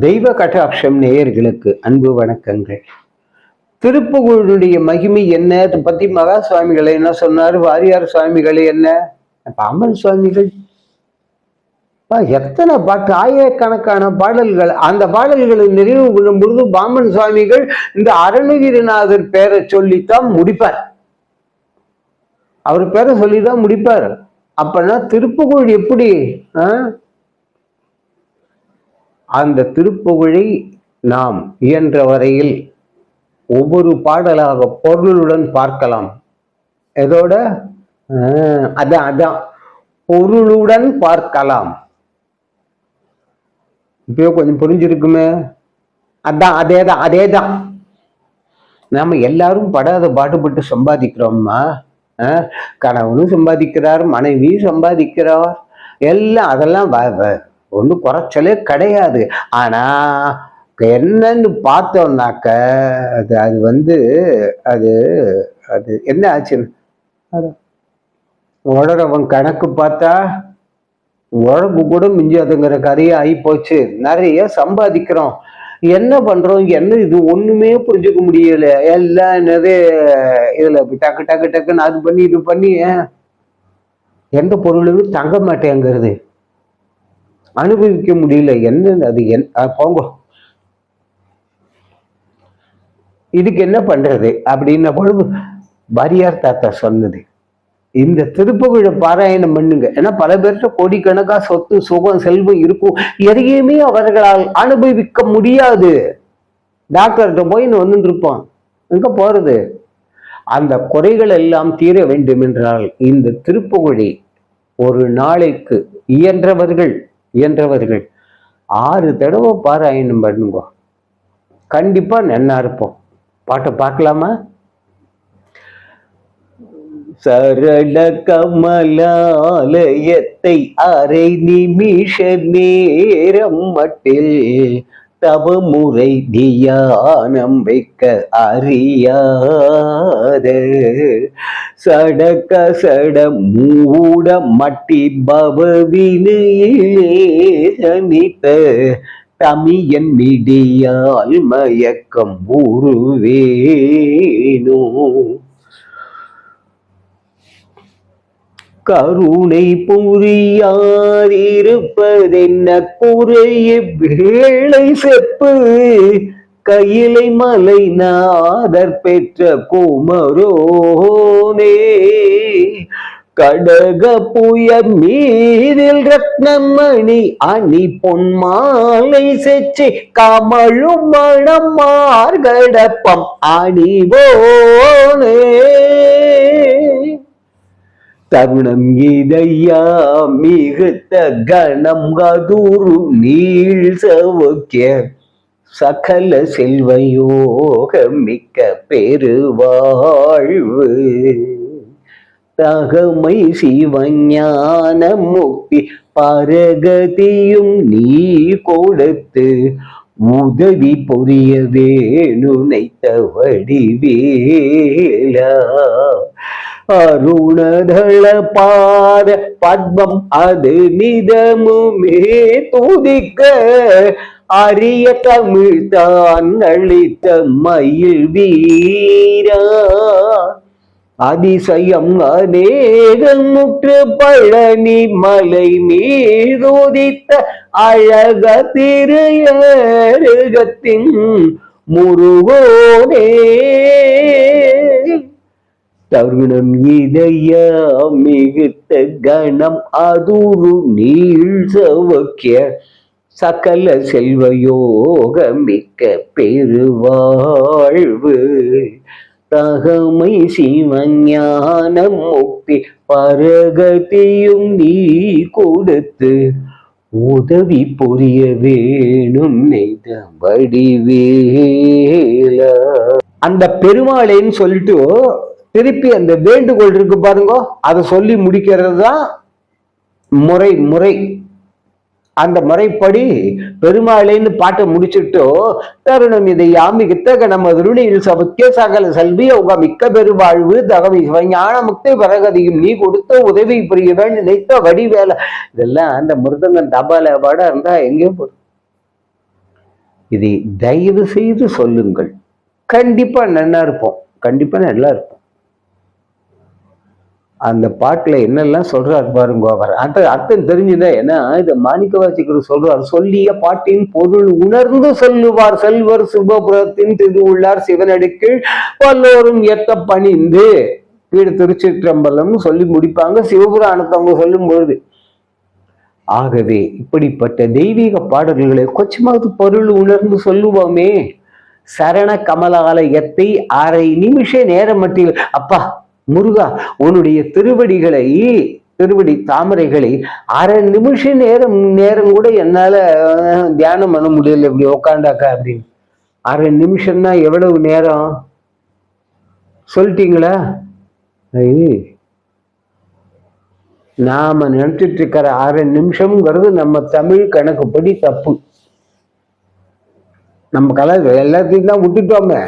தெய்வ கட்டாட்சம் நேயர்களுக்கு அன்பு வணக்கங்கள். திருப்புகழுடைய மகிமை என்ன? அதை பத்தி மகா சுவாமிகளை என்ன சொன்னார்? வாரியார் சுவாமிகளை என்ன? பாமன் சுவாமிகள். எத்தனை பாட்டு ஆயிரக்கணக்கான பாடல்கள் அந்த பாடல்களை நிறைவு கொள்ளும் பொழுது பாமன் சுவாமிகள் இந்த அருணகிரிநாதர் பேரை சொல்லித்தான் முடிப்பார். அவர் பேரை சொல்லிதான் முடிப்பார். அப்பனா திருப்புகழ் எப்படி? ஆஹ் அந்த திருப்புகழை நாம் இயன்ற வரையில் ஒவ்வொரு பாடலாக பொருளுடன் பார்க்கலாம். எதோட அதான் அதான். பொருளுடன் பார்க்கலாம். இப்பயோ கொஞ்சம் புரிஞ்சிருக்குமே? அதான் அதே தான் அதே தான். நாம எல்லாரும் படாத பாடுபட்டு சம்பாதிக்கிறோம்மா. கணவனும் சம்பாதிக்கிறார் மனைவி சம்பாதிக்கிறார். எல்லாம் அதெல்லாம் ஒன்றும் குறைச்சலே கிடையாது. ஆனால் என்னன்னு பார்த்தோம்னாக்க அது அது வந்து அது அது என்ன ஆச்சுன்னு? அது உழறவன் கணக்கு பார்த்தா உழவு கூட மிஞ்சாதுங்கிற கதையே ஆகி போச்சு நிறைய சம்பாதிக்கிறோம். என்ன பண்றோம்? என்ன இது? ஒண்ணுமே புரிஞ்சுக்க முடியல. எல்லாம் என்னது? இதுல டக்கு டக்கு டக்குன்னு அது பண்ணி இது பண்ணி எந்த பொருளுமே தங்க மாட்டேங்கிறது. அனுபவிக்க முடியல. என்ன அது என் போங்க. இதுக்கு என்ன பண்றது? அப்படின்ன பொழுது பாரியார் தாத்தா சொன்னது. இந்த திருப்புகழ பாராயணம் பண்ணுங்க. ஏன்னா பல பேர்கிட்ட கோடிக்கணக்கா சொத்து சுகம் செல்வம் இருக்கும். எதையுமே அவர்களால் அனுபவிக்க முடியாது. டாக்டர்கிட்ட போய் வந்துட்டு இருப்பான். எங்க போறது? அந்த குறைகள் எல்லாம் தீர வேண்டும் என்றால் இந்த திருப்புகழை ஒரு நாளைக்கு இயன்றவர்கள் இயன்றவர்கள். ஆறு தடவை பாராயணம் பண்ணுங்க. கண்டிப்பா நன்னா இருப்போம். பாட்டை பார்க்கலாமா? சரள கமலாலயத்தை அரை நிமிஷ நேரம் மட்டில் தவமுறை தியானம் வைக்க அறியாத. சடக்க சட மூட மட்டி பவவினித்த தமியன் மிடியால் மயக்கம் உருவேனோ. கருணை புரியாதிருப்பதென்ன குறைய வேளை செப்பு கையிலை மலை நாதர் பெற்ற குமரோனே. கடக புய மீதில் ரத்னமணி அணி பொன்மாலை செச்சி கமழும் மணம் மார்கடப்பம் அணிவோனே. தருணம் இதையா மிகுத்த கணம் கதூரு நீள் சவுக்கிய சகல செல்வயோக மிக்க பெருவாழ்வு. தகமை சிவஞான முக்தி பரகதியும் நீ கொடுத்து உதவி புரிய வேணுனைத்த வடிவேலா. அருணதள பாத பத்மம் அது நிதமுமே துதிக்க. அரிய தமிழ் தான் அளித்த மயில் வீரா. அதிசயம் அநேகம் முற்று பழனி மலை மீதுதித்த அழக திருகத்தின் முருகோனே. தருணம் இதய மிகுத்த கணம் அதுரு நீள் சவக்கிய சகல செல்வயோக மிக்க பெருவாழ்வு. தகமை சிவஞானம் முக்தி பரகதியும் நீ கொடுத்து உதவி புரிய வேணும் நெய்த வடிவேல. அந்த பெருமாளேன்னு சொல்லிட்டு திருப்பி அந்த வேண்டுகோள் இருக்கு பாருங்க. அதை சொல்லி முடிக்கிறது தான் முறை முறை. அந்த முறைப்படி பெருமாளேன்னு பாட்டை முடிச்சுட்டு தருணம் இதை யாமிகித்த நம்ம திருணியில் சபத்திய சகல செல்வி உங்க மிக்க பெருவாழ்வு தகவி ஞான முக்தி பரகதியும் நீ கொடுத்த உதவி புரிய நினைத்த வடிவேலை. இதெல்லாம் அந்த மிருதங்கம் தபால பாட இருந்தா எங்கேயும் போடும் இதை தயவு செய்து சொல்லுங்கள். கண்டிப்பா நல்லா இருப்போம். கண்டிப்பா நல்லா இருப்போம். அந்த பாட்டில் என்னெல்லாம் சொல்றாரு பாருங்க அவர். அந்த அர்த்தம் தெரிஞ்சுதா ஏன்னா இதை மாணிக்க வாசிக்கர் சொல்றார் சொல்லிய பாட்டின் பொருள் உணர்ந்து சொல்லுவார் செல்வர் சிவபுரத்தின் திருவுள்ளார் சிவனடிக்கீழ் வல்லோரும் ஏத்த பணிந்து. வீடு திருச்சிற்றம்பலம்னு சொல்லி முடிப்பாங்க சிவபுராணத்தை அவங்க சொல்லும் பொழுது. ஆகவே இப்படிப்பட்ட தெய்வீக பாடல்களை கொஞ்சமாவது பொருள் உணர்ந்து சொல்லுவோமே. சரண கமலாலயத்தை அரை நிமிஷ நேரம் மட்டில் அப்பா முருகா உன்னுடைய திருவடிகளை திருவடி தாமரைகளை அரை நிமிஷ நேரம் நேரம் கூட என்னால தியானம் பண்ண முடியல. இப்படி உக்காண்டாக்கா அப்படின்னு. அரை நிமிஷம்னா எவ்வளவு நேரம்? சொல்லிட்டீங்களா? நாம நினைச்சிட்டு இருக்கிற அரை நிமிஷம்ங்கிறது நம்ம தமிழ் கணக்குப்படி தப்பு. நம்ம கலை எல்லாத்தையும் தான் விட்டுட்டோமே.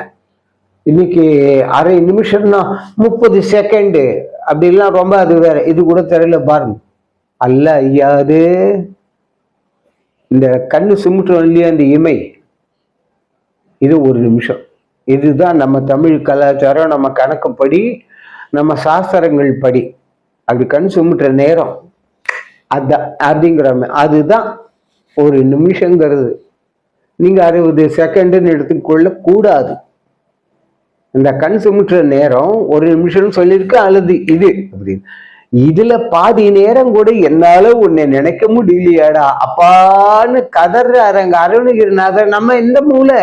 இன்னைக்கு அரை நிமிஷம்னா முப்பது செகண்டு அப்படிலாம் ரொம்ப அது வேற. இது கூட தெரியல பாருங்க. அல்ல ஐயாது. இந்த கண்ணு சிமிட்டோம் இல்லையா இந்த இமை? இது ஒரு நிமிஷம். இதுதான் நம்ம தமிழ் கலாச்சாரம் நம்ம கணக்குப்படி நம்ம சாஸ்திரங்கள் படி. அப்படி கண் சுமிட்டுற நேரம். அதான் அப்படிங்கிற அதுதான் ஒரு நிமிஷங்கிறது. நீங்க அறுபது செகண்டுன்னு எடுத்துக்கொள்ள கூடாது இந்த கண் சுமிட்டுற நேரம் ஒரு நிமிஷம் சொல்லியிருக்கு அல்லது இது அப்படின்னு. இதுல பாதி நேரம் கூட என்னால உன்னை நினைக்க முடியலையாடா. அப்பான்னு கதறாருங்க அருணகிரிநாதர் நம்ம இந்த மூளை.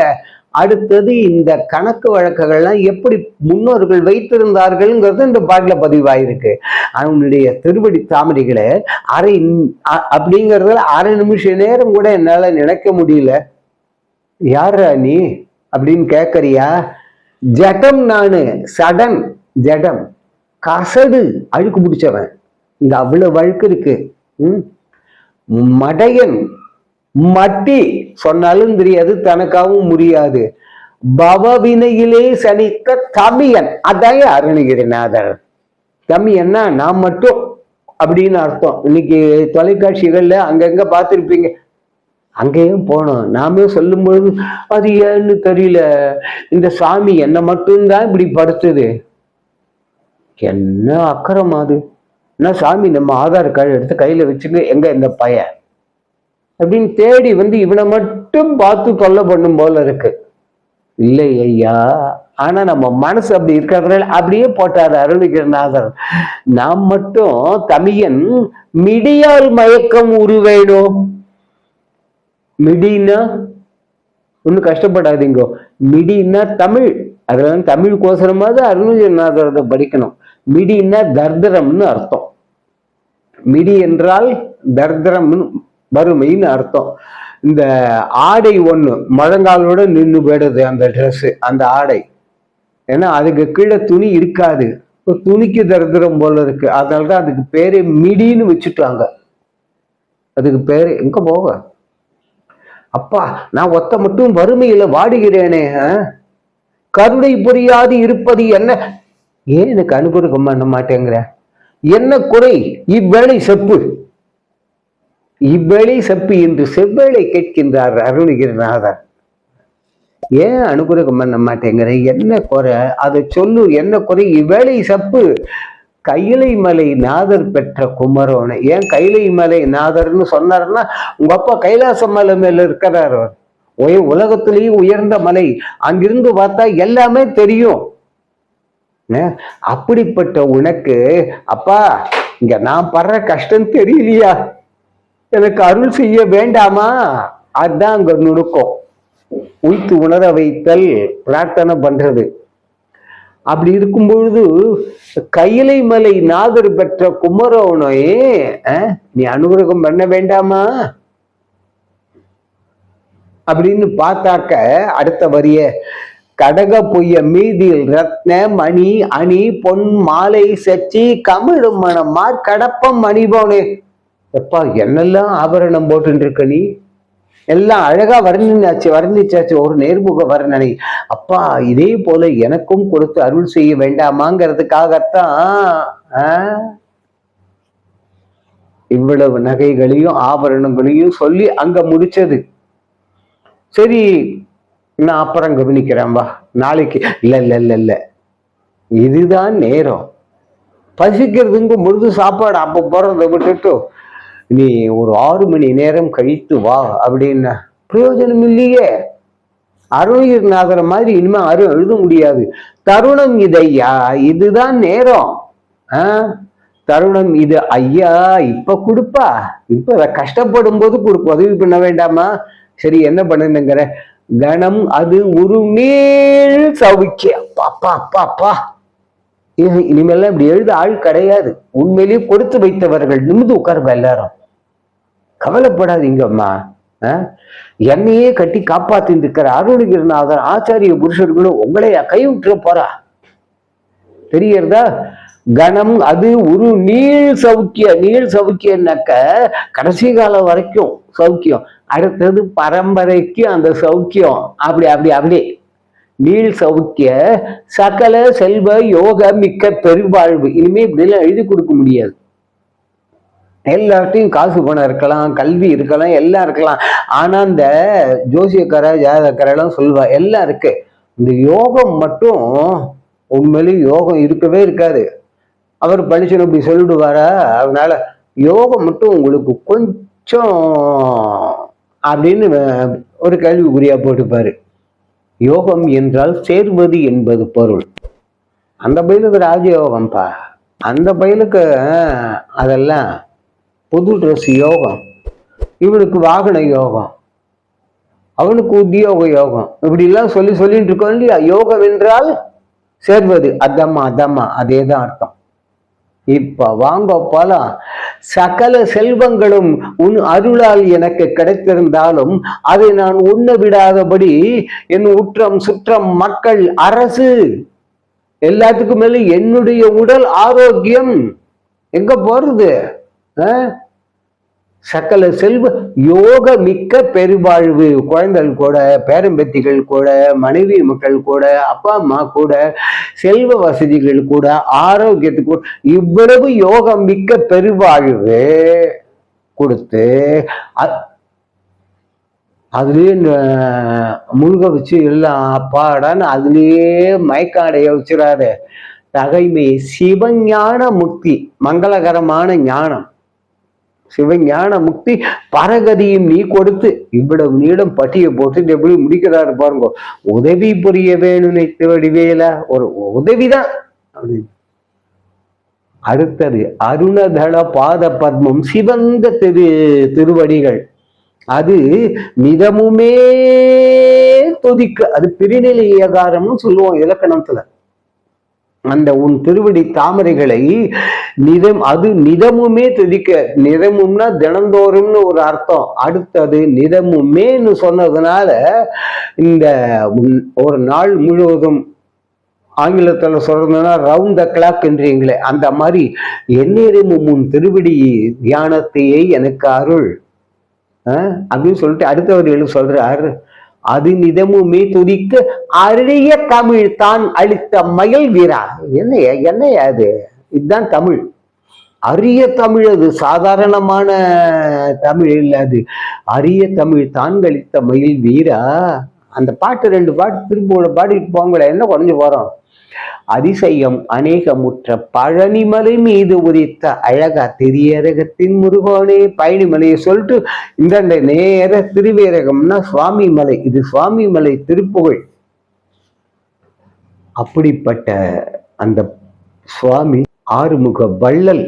அடுத்தது இந்த கணக்கு வழக்குகள்லாம் எப்படி முன்னோர்கள் வைத்திருந்தார்கள்ங்கிறது இந்த பாட்டில் பதிவாயிருக்கு. அவனுடைய திருவடி தாமரைகளை அரை நி- அ- அரை நிமிஷ நேரம் கூட என்னால நினைக்க முடியல. யாரா நீ? அப்படின்னு கேட்கறியா ஜடம் நானு சடன் ஜடம் கசடு அழுக்கு பிடிச்சவன். இங்க அவ்வளவு வழுக்கு இருக்கு. ம்? மடையன் மட்டி. சொன்னாலும் தெரியாது தனக்காகவும் முடியாது பவவினையிலே சனித்த தமியன். அதான் அருணகிரிநாதர் தமியன்னா நான் மட்டும் அப்படின்னு அர்த்தம். இன்னைக்கு தொலைக்காட்சிகள்ல அங்கங்க பார்த்திருப்பீங்க. அங்கேயும் போனோம். நாமே சொல்லும் பொழுது அது ஏன்னு தெரியல. இந்த சாமி என்ன மட்டும்தான் இப்படி படுத்துது. என்ன அக்கறம் அது? என்ன சாமி நம்ம ஆதார் கார்டு எடுத்து கையில வச்சுங்க எங்க இந்த பையன்? அப்படின்னு தேடி வந்து இவனை மட்டும் பார்த்து தொல்லை பண்ணும் போல இருக்கு. இல்லை ஐயா ஆனா நம்ம மனசு அப்படி இருக்கிறதுனால அப்படியே போட்டார் அருணகிரிநாதர் நாம் மட்டும் தமியன் மிடியால் மயக்கம் உருவேணும். மிடின்னா ஒன்றும் கஷ்டப்படாதீங்க. மிடின்னா தமிழ். அதெல்லாம் தமிழ் கோசரமாவது அருணகிரிநாதரத்தை படிக்கணும். மிடின்னா தர்தரம்னு அர்த்தம். மிடி என்றால் தர்தரம்னு வறுமைன்னு அர்த்தம். இந்த ஆடை ஒண்ணு முழங்காலோட நின்று போயிடுது அந்த ட்ரெஸ்ஸு அந்த ஆடை. ஏன்னா அதுக்கு கீழே துணி இருக்காது. இப்ப துணிக்கு தரித்திரம் போல இருக்கு. அதனாலதான் அதுக்கு பேரே மிடின்னு வச்சுட்டாங்க. அதுக்கு பேரு எங்க போக அப்பா நான் ஒத்த மட்டும் வறுமையில வாடுகிறேனே கருணை புரியாது இருப்பது என்ன? ஏன் எனக்கு அனுபவம் பண்ண மாட்டேங்கிற? என்ன குறை? இவ்வேளை செப்பு. இவ்வேளை செப்பு என்று செவ்வேளை கேட்கின்றார் அருணகிரிநாதர் ஏன் அனுகிரகம் பண்ண மாட்டேங்கிற? என்ன குறை? அதை சொல்லு என்ன குறை? இவ்வேளை செப்பு. கையிலை மலை நாதர் பெற்ற குமரோனை. ஏன் கைலை மலை நாதர்னு சொன்னாருன்னா உங்க அப்பா கைலாச மலை மேல இருக்கிறார் அவர். உய உலகத்திலேயே உயர்ந்த மலை. அங்கிருந்து பார்த்தா எல்லாமே தெரியும். ஏன்? அப்படிப்பட்ட உனக்கு அப்பா இங்க நான் படுற கஷ்டம் தெரியலையா? எனக்கு அருள் செய்ய வேண்டாமா? அதுதான் அங்க நுணுக்கம். உய்த்து உணர வைத்தல் பிரார்த்தனை பண்றது. அப்படி இருக்கும் பொழுது கையிலை மலை நாதர் பெற்ற குமரவனை நீ அனுகிரகம் பண்ண வேண்டாமா? அப்படின்னு பார்த்தாக்க அடுத்த வரிய கடக பொய்ய மீதியில் ரத்ன மணி அணி பொன் மாலை செச்சி கமிழும் மணமா கடப்பம் மணிபோனே. எப்பா என்னெல்லாம் ஆபரணம் போட்டு இருக்க நீ? எல்லாம் அழகா வர்ணிச்சாச்சு வர்ணிச்சாச்சு. ஒரு நேர்முக வர்ணனை. அப்பா இதே போல எனக்கும் கொடுத்து அருள் செய்ய வேண்டாமாங்கிறதுக்காகத்தான் இவ்வளவு நகைகளையும் ஆபரணங்களையும் சொல்லி அங்க முடிச்சது. சரி நான் அப்புறம் கவனிக்கிறேன் வா. நாளைக்கு. இல்லை இல்லை இல்லை இல்லை. இதுதான் நேரம். பசிக்கிறதுக்கு பொழுது சாப்பாடு அப்போ போடுறத விட்டுட்டு நீ ஒரு ஆறு மணி நேரம் கழித்து வா அப்படின்னா. பிரயோஜனம் இல்லையே. அருணகிரிநாதர் மாதிரி இனிமே அரு எழுத முடியாது. தருணம் இதையா இதுதான் நேரம். ஆ? தருணம் இது ஐயா இப்ப கொடுப்பா. இப்ப அதை கஷ்டப்படும் போது கொடுப்ப உதவி பண்ண வேண்டாமா? சரி என்ன பண்ணுங்கிற கணம் அது உருமேல் சவுக்கிய அப்பா அப்பா அப்பா அப்பா. இனிமேல்லாம் இப்படி எழுத ஆள் கிடையாது. உண்மையிலேயே கொடுத்து வைத்தவர்கள் நிமிந்து உட்காருங்க எல்லாரும். கவலைப்படாதீங்கம்மா ஆ? என்னையே கட்டி காப்பாத்தி இருக்கிற அருணகிரிநாதர் ஆச்சாரிய புருஷர்களும் உங்களை கைவிட்டுற போறா? தெரியறதா கணம் அது ஒரு நீள் சௌக்கிய நீள் சௌக்கியம்னாக்க கடைசி காலம் வரைக்கும் சௌக்கியம் அடுத்தது பரம்பரைக்கு அந்த சௌக்கியம் அப்படி அப்படி அப்படி. நீள் சௌக்கிய சகல செல்வ யோக மிக்க பெருவாழ்வு இனிமே இப்படிலாம் எழுதி கொடுக்க முடியாது. எல்லார்ட்டையும் காசு பணம் இருக்கலாம் கல்வி இருக்கலாம் எல்லாம் இருக்கலாம். ஆனா அந்த ஜோசியக்கார ஜாதகரெல்லாம் சொல்வா எல்லாம் இருக்கு. இந்த யோகம் மட்டும் உண்மையிலேயே யோகம் இருக்கவே இருக்காது. அவர் படிச்சுன்னு இப்படி சொல்லிடுவாரா? அதனால யோகம் மட்டும் உங்களுக்கு கொஞ்சம் அப்படின்னு ஒரு கேள்விக்குறியா போட்டுப்பாரு. யோகம் என்றால் சேர்வது என்பது பொருள். அந்த பயிலுக்கு ராஜயோகம்ப்பா அந்த பயிலுக்கு அதெல்லாம் புது ட்ரெஸ் யோகம். இவனுக்கு வாகன யோகம். அவனுக்கு உத்தியோக யோகம். இப்படிலாம் சொல்லி சொல்லிட்டு இருக்கோம் இல்லையா? யோகம் என்றால் சேர்வது. அதம்மா அதம்மா அதே தான் அர்த்தம். இப்ப வாங்க சகல செல்வங்களும் உன் அருளால் எனக்கு கிடைத்திருந்தாலும் அதை நான் உண்ண விடாதபடி என் உற்றம் சுற்றம் மக்கள் அரசு எல்லாத்துக்கும் மேலே என்னுடைய உடல் ஆரோக்கியம் எங்க போறது ஆ? சகல செல்வ யோக மிக்க பெருவாழ்வு. குழந்தைகள் கூட பேரம்பத்திகள் கூட மனைவி மக்கள் கூட அப்பா அம்மா கூட செல்வ வசதிகள் கூட ஆரோக்கியத்துக்கு கூட இவ்வளவு யோகம் மிக்க பெருவாழ்வு கொடுத்து அதுலேயே முழுக வச்சு எல்லாம் அப்பாடான்னு அதுலயே மயக்காடைய வச்சிடாத. தகைமை சிவஞான முக்தி மங்களகரமான ஞானம். சிவஞான முக்தி பரகதியும் நீ கொடுத்து இவ்வளவு நீளம் பட்டியை போட்டு எப்படி முடிக்கிறாரு பாருங்க. உதவி புரிய வேணும் நினைத்து வடிவேல ஒரு உதவிதான். அப்படின்னு. அடுத்தது அருணதள பாத பத்மம் சிவந்த திரு திருவடிகள். அது மிதமுமே துதிக்கு அது பிரிநிலை ஏகாரம்னு சொல்லுவோம் இலக்கணத்துல. அந்த உன் திருவடி தாமரைகளை நிதம் அது நிதமுமே துதிக்க நிதமும்னா தினந்தோறும்னு ஒரு அர்த்தம். அடுத்தது நிதமுமேன்னு சொன்னதுனால இந்த உன் ஒரு நாள் முழுவதும் ஆங்கிலத்துல சொல்றதுன்னா ரவுண்ட் த கிளாக்ன்றீங்களே அந்த மாதிரி எந்நேரமும் உன் திருவடி தியானத்தையே எனக்கு அருள். அப்படின்னு சொல்லிட்டு அடுத்தவர் எழு சொல்றாரு. அது நிதமுமே துதிக்க அரிய தமிழ் தான் அளித்த மயில் வீரா என்னைய என்னைய அது இதுதான் தமிழ். அரிய தமிழ் அது சாதாரணமான தமிழ் இல்லை அது. அரிய தமிழ் தான் கழித்த மயில் வீரா. அந்த பாட்டு ரெண்டு பாட்டு திரும்ப பாடிட்டு போங்களேன் என்ன குறைஞ்சு போறோம்? அதிசயம் அநேகமுற்ற பழனிமலை மீது உதித்த அழகா திரியரகத்தின் முருகோனே பழனிமலையை சொல்லிட்டு இந்த நேர திருவேரகம்னா சுவாமி மலை இது சுவாமி மலை திருப்புகழ். அப்படிப்பட்ட அந்த சுவாமி ஆறுமுக வள்ளல்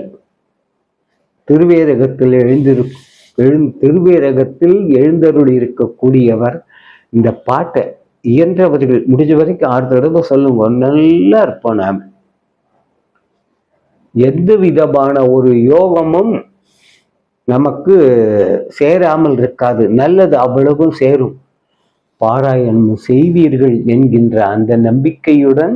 திருவேரகத்தில் எழுந்திரு எழு திருவேரகத்தில் எழுந்தருள் இருக்கக்கூடியவர் இந்த பாட்டை இயன்றவர்கள் முடிஞ்ச வரைக்கும் ஆறு தடவை சொல்லுங்க. நல்லா இருப்போம் நாம். எந்த விதமான ஒரு யோகமும் நமக்கு சேராமல் இருக்காது. நல்லது அவ்வளவும் சேரும். பாராயணம் செய்வீர்கள் என்கின்ற அந்த நம்பிக்கையுடன்